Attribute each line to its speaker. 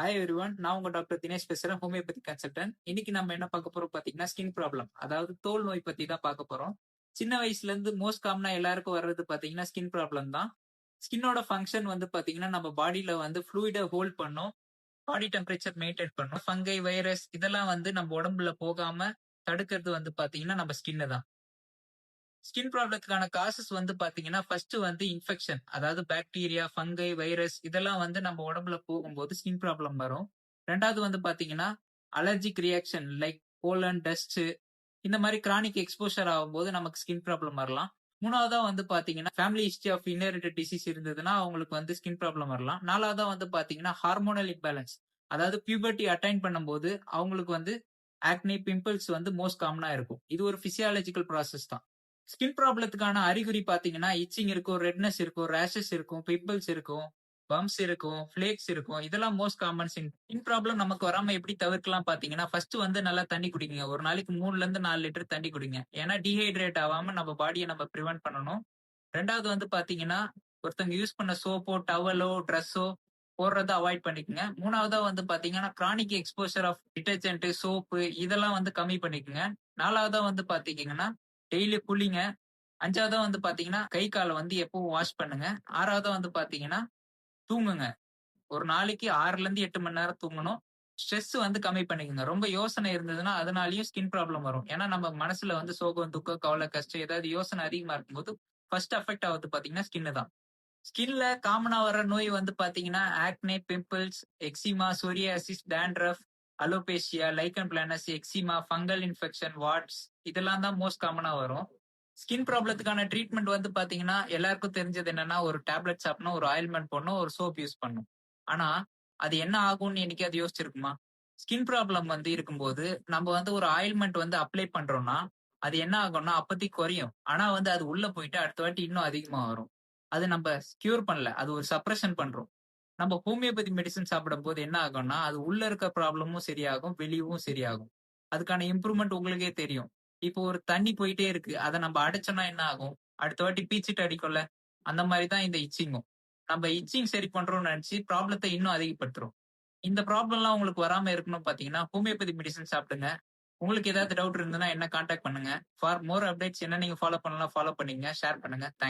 Speaker 1: Hi everyone நான் உங்க doctor Dinesh பேசுறேன் ஹோமியோபதி கன்சல்டன்ட் இன்னைக்கு நம்ம என்ன பார்க்க போறோம் பாத்தீங்கன்னா ஸ்கின் ப்ராப்ளம் அதாவது தோல் நோய் பத்தி தான் பார்க்க போறோம். சின்ன வயசுல இருந்து மோஸ்ட் காமனா எல்லாருக்கும் வர்றது பாத்தீங்கன்னா ஸ்கின் ப்ராப்ளம் தான். ஸ்கின்னோட ஃபங்க்ஷன் வந்து பாத்தீங்கன்னா நம்ம பாடியில வந்து ஃப்ளூயிட ஹோல்ட் பண்ணும். பாடி டெம்பரேச்சர் மெயின்டைன் பண்ணும். ஃபங்கை வைரஸ் இதெல்லாம் வந்து நம்ம உடம்புல போகாம தடுக்கிறது வந்து பாத்தீங்கன்னா நம்ம ஸ்கின்னு தான். ஸ்கின் ப்ராப்ளத்துக்கான காசஸ் வந்து பாத்தீங்கன்னா ஃபர்ஸ்ட் வந்து இன்ஃபெக்ஷன் அதாவது பாக்டீரியா ஃபங்கை வைரஸ் இதெல்லாம் வந்து நம்ம உடம்புல போகும்போது ஸ்கின் ப்ராப்ளம் வரும். ரெண்டாவது வந்து பாத்தீங்கன்னா allergic reaction like pollen dust இந்த மாதிரி கிரானிக் எக்ஸ்போஷர் ஆகும்போது நமக்கு ஸ்கின் ப்ராப்ளம் வரலாம். மூணாவதா வந்து பாத்தீங்கன்னா family history of inherited disease இருந்ததுன்னா அவங்களுக்கு வந்து ஸ்கின் ப்ராப்ளம் வரலாம். நாலாவதா வந்து பாத்தீங்கன்னா ஹார்மோனல் இம்பேலன்ஸ் அதாவது பியூபர்ட்டி அட்டைன் பண்ணும்போது அவங்களுக்கு வந்து ஆக்னி பிம்பிள்ஸ் வந்து மோஸ்ட் காமனா இருக்கும். இது ஒரு பிசியாலஜிக்கல் ப்ராசஸ் தான். ஸ்கின் ப்ராப்ளத்துக்கான அறிகுறி பாத்தீங்கன்னா இச்சிங் இருக்கும் ரெட்னஸ் இருக்கும் ரேஷஸ் இருக்கும் பிம்பிள்ஸ் இருக்கும் பம்ப்ஸ் இருக்கும் ஃபிளேக்ஸ் இருக்கும். இதெல்லாம் மோஸ்ட் காமன் ஸ்கின் ப்ராப்ளம் நமக்கு வராம எப்படி தவிர்க்கலாம் பாத்தீங்கன்னா ஃபர்ஸ்ட் வந்து நல்லா தண்ணி குடிங்க. ஒரு நாளைக்கு மூணுல இருந்து நாலு லிட்டர் தண்ணி குடிங்க. ஏன்னா டீஹைட்ரேட் ஆகாம நம்ம பாடியை நம்ம ப்ரிவென்ட் பண்ணணும். ரெண்டாவது வந்து பாத்தீங்கன்னா ஒருத்தவங்க யூஸ் பண்ண சோப்போ டவலோ ட்ரெஸ்ஸோ போடுறத அவாய்ட் பண்ணிக்கோங்க. மூணாவதா வந்து பாத்தீங்கன்னா chronic exposure of detergent soap இதெல்லாம் வந்து கம்மி பண்ணிக்கோங்க. நாலாவதா வந்து பாத்தீங்கன்னா டெய்லி குளிங்க அஞ்சாவதா வந்து பாத்தீங்கன்னா கை காலை வந்து எப்பவும் வாஷ் பண்ணுங்க. ஆறாவதா வந்து பாத்தீங்கன்னா தூங்குங்க. ஒரு நாளைக்கு ஆறுல இருந்து எட்டு மணி நேரம் தூங்கணும். ஸ்ட்ரெஸ் வந்து கம்மி பண்ணிக்கோங்க. ரொம்ப யோசனை இருந்ததுன்னா அதனாலயும் ஸ்கின் ப்ராப்ளம் வரும். ஏன்னா நம்ம மனசுல வந்து சோகம் துக்கம் கவலை கஷ்டம் ஏதாவது யோசனை அதிகமா இருக்கும்போது ஃபர்ஸ்ட் அஃபெக்ட் ஆகுது பாத்தீங்கன்னா ஸ்கின்னு தான். ஸ்கின்ல காமனா வர நோய் வந்து பாத்தீங்கன்னா acne pimples eczema psoriasis dandruff alopecia lichen planus eczema fungal infection warts இதெல்லாம் தான் மோஸ்ட் காமனா வரும். ஸ்கின் ப்ராப்ளத்துக்கான ட்ரீட்மெண்ட் வந்து பாத்தீங்கன்னா எல்லாருக்கும் தெரிஞ்சது என்னன்னா ஒரு டேப்லெட் சாப்பிடணும் ஒரு ஆயில்மெண்ட் போடணும் ஒரு சோப் யூஸ் பண்ணும் ஆனா அது என்ன ஆகும்னு இன்னைக்கு அது யோசிச்சிருக்குமா? ஸ்கின் ப்ராப்ளம் வந்து இருக்கும்போது நம்ம வந்து ஒரு ஆயில்மெண்ட் வந்து அப்ளை பண்றோம்னா அது என்ன ஆகும்னா அப்பத்தி குறையும். ஆனா வந்து அது உள்ள போயிட்டு அடுத்த வாட்டி இன்னும் அதிகமா வரும். அது நம்ம கியூர் பண்ணல. அது ஒரு சப்ரஷன் பண்றோம். நம்ம ஹோமியோபதி மெடிசன் சாப்பிடும் போது என்ன ஆகும்னா அது உள்ள இருக்க ப்ராப்ளமும் சரியாகும் வெளியவும் சரியாகும். அதுக்கான இம்ப்ரூவ்மெண்ட் உங்களுக்கே தெரியும். இப்போ ஒரு தண்ணி போயிட்டே இருக்கு. அதை நம்ம அடைச்சோம்னா என்ன ஆகும்? அடுத்த வாட்டி பீச்சிட்டு அடிக்கும்ல? அந்த மாதிரி தான் இந்த இச்சிங்கும். நம்ம இச்சிங் சரி பண்றோம்னு நினைச்சு ப்ராப்ளத்தை இன்னும் அதிகப்படுத்துறோம். இந்த ப்ராப்ளம்லாம் உங்களுக்கு வராம இருக்கணும் பாத்தீங்கன்னா ஹோமியோபதி மெடிசன் சாப்பிடுங்க. உங்களுக்கு ஏதாவது டவுட் இருந்ததுன்னா என்ன கான்டாக்ட் பண்ணுங்க. ஃபார் மோர் அப்டேட்ஸ் என்ன நீங்க ஃபாலோ பண்ணலாம் ஃபாலோ பண்ணீங்க ஷேர் பண்ணுங்க. தேங்க்யூ.